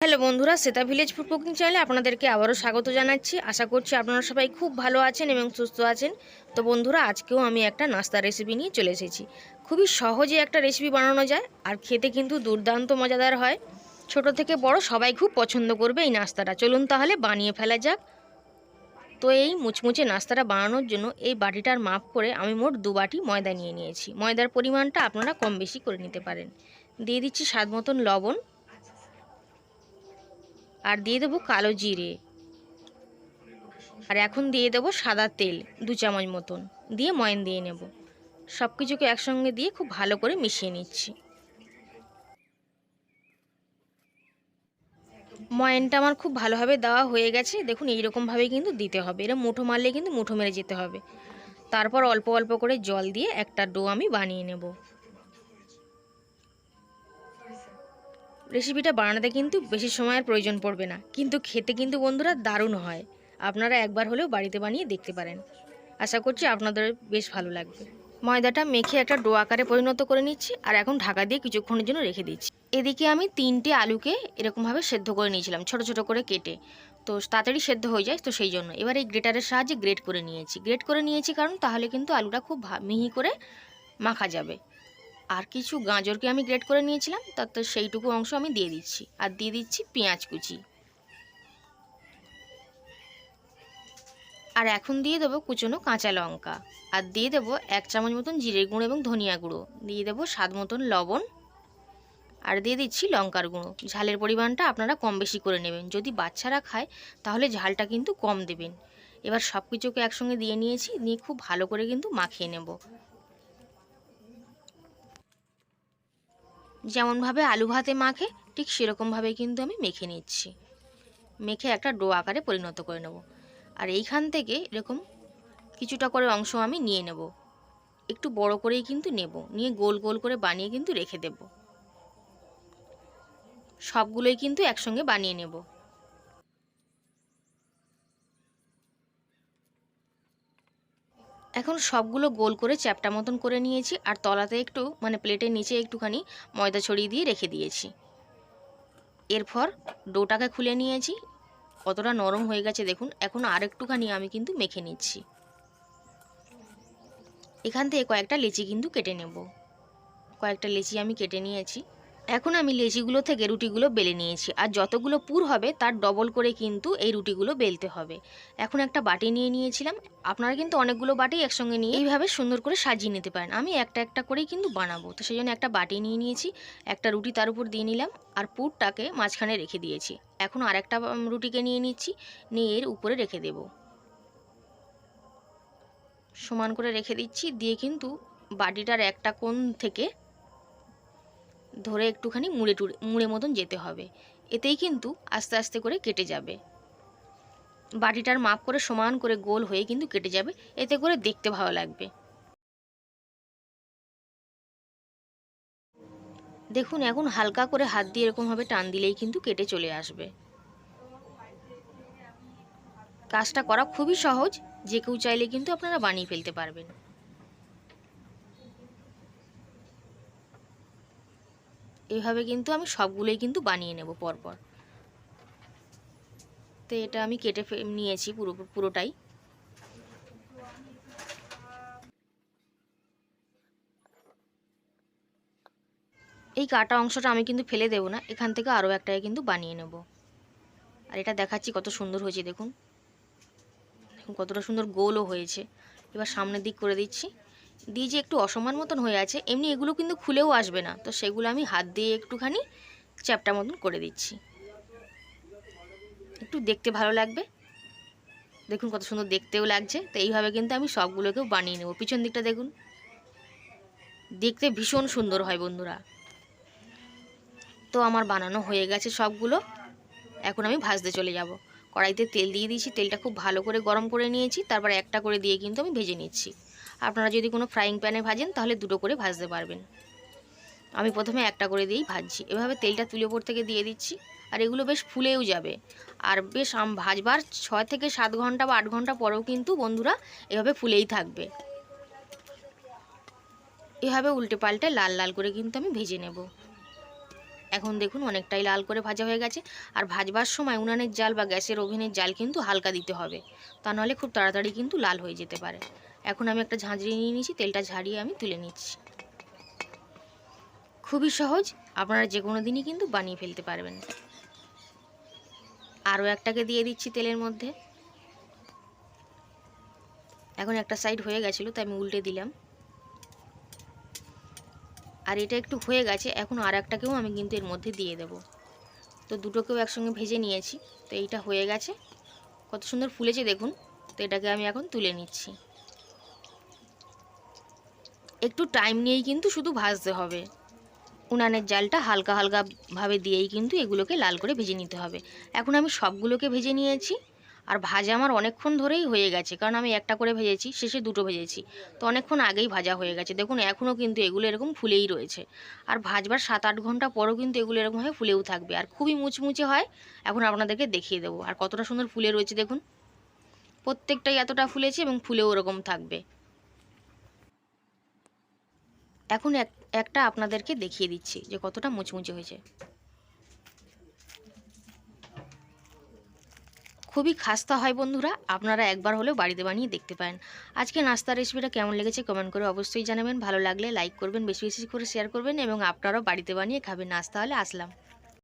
Hello বন্ধুরা, সেতা village food cooking চ্যানেলে আপনাদেরকে আবারও স্বাগত জানাচ্ছি। আশা করছি আপনারা সবাই খুব ভালো আছেন এবং সুস্থ আছেন। তো বন্ধুরা, আজকেও আমি একটা নাস্তা রেসিপি নিয়ে চলে এসেছি। খুবই সহজে একটা রেসিপি বানানো যায়, আর খেতে কিন্তু দুর্দান্ত মজাদার হয়। ছোট থেকে বড় সবাই খুব পছন্দ করবে এই নাস্তাটা। চলুন তাহলে বানিয়ে ফেলা যাক। তো এই মুচমুচে নাস্তাটা বানানোর জন্য এই বাটিটার মাপ করে আমি মোট দু বাটি ময়দা নিয়ে নিয়েছি। ময়দার পরিমাণটা আপনারা কম বেশি করে নিতে পারেন। দিয়ে দিচ্ছি স্বাদ মতন লবণ। আর দিয়ে দেবো কালো জিরে। আর এখন দিয়ে দেবো সাদা তেল, দু চামচ মতন। দিয়ে ময়ন দিয়ে নেব। সব কিছুকে একসঙ্গে দিয়ে খুব ভালো করে মিশিয়ে নিচ্ছি। ময়নটা আমার খুব ভালোভাবে দেওয়া হয়ে গেছে। দেখুন, এইরকমভাবে কিন্তু দিতে হবে। এরা মুঠো মারলে কিন্তু মুঠো মেরে যেতে হবে। তারপর অল্প অল্প করে জল দিয়ে একটা ডো আমি বানিয়ে নেব। রেসিপিটা বানাতে কিন্তু বেশি সময়ের প্রয়োজন পড়বে না। কিন্তু খেতে কিন্তু বন্ধুরা দারুণ হয়। আপনারা একবার হলেও বাড়িতে বানিয়ে দেখতে পারেন। আশা করছি আপনাদের বেশ ভালো লাগবে। ময়দাটা মেখে একটা ডো আকারে পরিণত করে নিচ্ছি আর এখন ঢাকা দিয়ে কিছুক্ষণের জন্য রেখে দিচ্ছি। এদিকে আমি তিনটে আলুকে এরকমভাবে সেদ্ধ করে নিয়েছিলাম, ছোট ছোট করে কেটে। তো তাড়াতাড়ি সেদ্ধ হয়ে যায়, তো সেই জন্য। এবার এই গ্রেটারের সাহায্যে গ্রেট করে নিয়েছি। গ্রেট করে নিয়েছি কারণ তাহলে কিন্তু আলুটা খুব মিহি করে মাখা যাবে। আর কিছু গাজরকে আমি গ্রেট করে নিয়েছিলাম তাতে সেইটুকু অংশ আমি দিয়ে দিচ্ছি। আর দিয়ে দিচ্ছি পেঁয়াজ কুচি। আর এখন দিয়ে দেবো কুচনো কাঁচা লঙ্কা। আর দিয়ে দেবো এক চামচ মতন জিরে গুঁড়ো এবং ধনিয়া গুঁড়ো। দিয়ে দেবো স্বাদ মতন লবণ। আর দিয়ে দিচ্ছি লঙ্কার গুঁড়ো। ঝালের পরিমাণটা আপনারা কম বেশি করে নেবেন। যদি বাচ্চারা খায়, তাহলে ঝালটা কিন্তু কম দেবেন। এবার সব কিছুকে একসঙ্গে দিয়ে নিয়েছি নিয়ে খুব ভালো করে কিন্তু মাখিয়ে নেব। যেমনভাবে আলু ভাতে মাখে, ঠিক সেরকমভাবে কিন্তু আমি মেখে নিচ্ছি। মেখে একটা ডো আকারে পরিণত করে নেব। আর এইখান থেকে এরকম কিছুটা করে অংশ আমি নিয়ে নেব। একটু বড় করেই কিন্তু নেব। নিয়ে গোল গোল করে বানিয়ে কিন্তু রেখে দেব। সবগুলোই কিন্তু একসঙ্গে বানিয়ে নেব। এখন সবগুলো গোল করে চ্যাপটা মতন করে নিয়েছি আর তলাতে একটু মানে প্লেটের নিচে একটুখানি ময়দা ছড়িয়ে দিয়ে রেখে দিয়েছি। এরপর ডোটাকে খুলে নিয়েছি। কতটা নরম হয়ে গেছে দেখুন, এখন আর একটুখানি আমি কিন্তু মেখে নিচ্ছি। এখান থেকে কয়েকটা লেচি কিন্তু কেটে নেব। কয়েকটা লেচি আমি কেটে নিয়েছি। এখন আমি লেচিগুলো থেকে রুটিগুলো বেলে নিয়েছি। আর যতগুলো পুর হবে, তার ডবল করে কিন্তু এই রুটিগুলো বেলতে হবে। এখন একটা বাটি নিয়ে নিয়েছিলাম। আপনারা কিন্তু অনেকগুলো বাটি একসঙ্গে নিয়ে এইভাবে সুন্দর করে সাজিয়ে নিতে পারেন। আমি একটা একটা করেই কিন্তু বানাবো। তো সেই জন্য একটা বাটি নিয়ে নিয়েছি, একটা রুটি তার উপর দিয়ে নিলাম, আর পুরটাকে মাঝখানে রেখে দিয়েছি। এখন আরেকটা রুটিকে নিয়ে নিচ্ছি, নিয়ে এর উপরে রেখে দেব। সমান করে রেখে দিচ্ছি। দিয়ে কিন্তু বাটিটার একটা কোণ থেকে ধরে একটুখানি মুড়ে টুড়ে, মুড়ে মতন যেতে হবে। এতেই কিন্তু আস্তে আস্তে করে কেটে যাবে। বাটিটার মাপ করে সমান করে গোল হয়ে কিন্তু কেটে যাবে। এতে করে দেখতে ভালো লাগবে। দেখুন, এখন হালকা করে হাত দিয়ে এরকমভাবে টান দিলেই কিন্তু কেটে চলে আসবে। কাজটা করা খুবই সহজ। যে কেউ চাইলে কিন্তু আপনারা বানিয়ে ফেলতে পারবেন। এইভাবে কিন্তু আমি সবগুলোই কিন্তু বানিয়ে নেব পরপর। তো এটা আমি কেটে নিয়েছি পুরো, পুরোটাই। এই কাটা অংশটা আমি কিন্তু ফেলে দেবো না, এখান থেকে আরও একটাই কিন্তু বানিয়ে নেব। আর এটা দেখাচ্ছি কত সুন্দর হয়েছে, দেখুন। দেখুন কতটা সুন্দর গোলও হয়েছে। এবার সামনের দিক করে দিচ্ছি। দিয়ে যে একটু অসমান মতন হয়ে আছে, এমনি এগুলো কিন্তু খুলেও আসবে না। তো সেগুলো আমি হাত দিয়ে একটুখানি চ্যাপটা মতন করে দিচ্ছি। একটু দেখতে ভালো লাগবে। দেখুন কত সুন্দর দেখতেও লাগছে। তো এইভাবে কিন্তু আমি সবগুলোকেও বানিয়ে নেব। পিছন দিকটা দেখুন। দেখতে ভীষণ সুন্দর হয় বন্ধুরা। তো আমার বানানো হয়ে গেছে সবগুলো। এখন আমি ভাজতে চলে যাব। কড়াইতে তেল দিয়ে দিয়েছি। তেলটা খুব ভালো করে গরম করে নিয়েছি। তারপর একটা করে দিয়ে কিন্তু আমি ভেজে নিচ্ছি। আপনারা যদি কোনো ফ্রাইং প্যানে ভাজেন, তাহলে দুটো করে ভাজতে পারবেন। আমি প্রথমে একটা করে দিয়েই ভাজছি। এভাবে তেলটা তুলে ওপর থেকে দিয়ে দিচ্ছি, আর এগুলো বেশ ফুলেও যাবে। আর বেশ ভাজবার ছয় থেকে সাত ঘণ্টা বা আট ঘণ্টা পরেও কিন্তু বন্ধুরা এভাবে ফুলেই থাকবে। এভাবে উল্টে পাল্টে লাল লাল করে কিন্তু আমি ভেজে নেব। এখন দেখুন অনেকটাই লাল করে ভাজা হয়ে গেছে। আর ভাজবার সময় উনানের জাল বা গ্যাসের ওভেনের জাল কিন্তু হালকা দিতে হবে। তা নাহলে খুব তাড়াতাড়ি কিন্তু লাল হয়ে যেতে পারে। এখন আমি একটা ঝাঁঝরি নিয়ে নিয়েছি, তেলটা ঝাড়িয়ে আমি তুলে নিচ্ছি। খুবই সহজ, আপনারা যে কোনো দিনই কিন্তু বানিয়ে ফেলতে পারবেন। আরও একটাকে দিয়ে দিচ্ছি তেলের মধ্যে। এখন একটা সাইড হয়ে গেছিল, তাই আমি উল্টে দিলাম। আর এটা একটু হয়ে গেছে, এখন আর একটাকেও আমি কিন্তু এর মধ্যে দিয়ে দেব। তো দুটোকেও একসঙ্গে ভেজে নিয়েছি, তো এইটা হয়ে গেছে। কত সুন্দর ফুলেছে দেখুন, তো এটাকে আমি এখন তুলে নিচ্ছি। একটু টাইম নিয়েই কিন্তু শুধু ভাজতে হবে। উনানের জালটা হালকা হালকা ভাবে দিয়েই কিন্তু এগুলোকে লাল করে ভেজে নিতে হবে। এখন আমি সবগুলোকে ভেজে নিয়েছি। আর ভাজা আমার অনেকক্ষণ ধরেই হয়ে গেছে, কারণ আমি একটা করে ভেজেছি, শেষে দুটো ভেজেছি। তো অনেকক্ষণ আগেই ভাজা হয়ে গেছে। দেখুন এখনও কিন্তু এগুলো এরকম ফুলেই রয়েছে। আর ভাজবার সাত আট ঘণ্টা পরও কিন্তু এগুলো এরকমভাবে ফুলেও থাকবে। আর খুবই মুচমুচে হয়, এখন আপনাদেরকে দেখিয়ে দেবো। আর কতটা সুন্দর ফুলে রয়েছে, দেখুন। প্রত্যেকটাই এতটা ফুলেছে এবং ফুলেও ওরকম থাকবে। এখন এক, একটা আপনাদেরকে দেখিয়ে দিচ্ছি যে কতটা মুচমুচে হয়েছে। খুবই খাস্তা হয় বন্ধুরা, আপনারা একবার হলেও বাড়িতে বানিয়ে দেখতে পারেন। আজকে নাস্তা রেসিপিটা কেমন লেগেছে কমেন্ট করে অবশ্যই জানাবেন। ভালো লাগলে লাইক করবেন, বেশি বেশি করে শেয়ার করবেন এবং আপনারাও বাড়িতে বানিয়ে খাবেন। নাস্তা হলে আসলাম।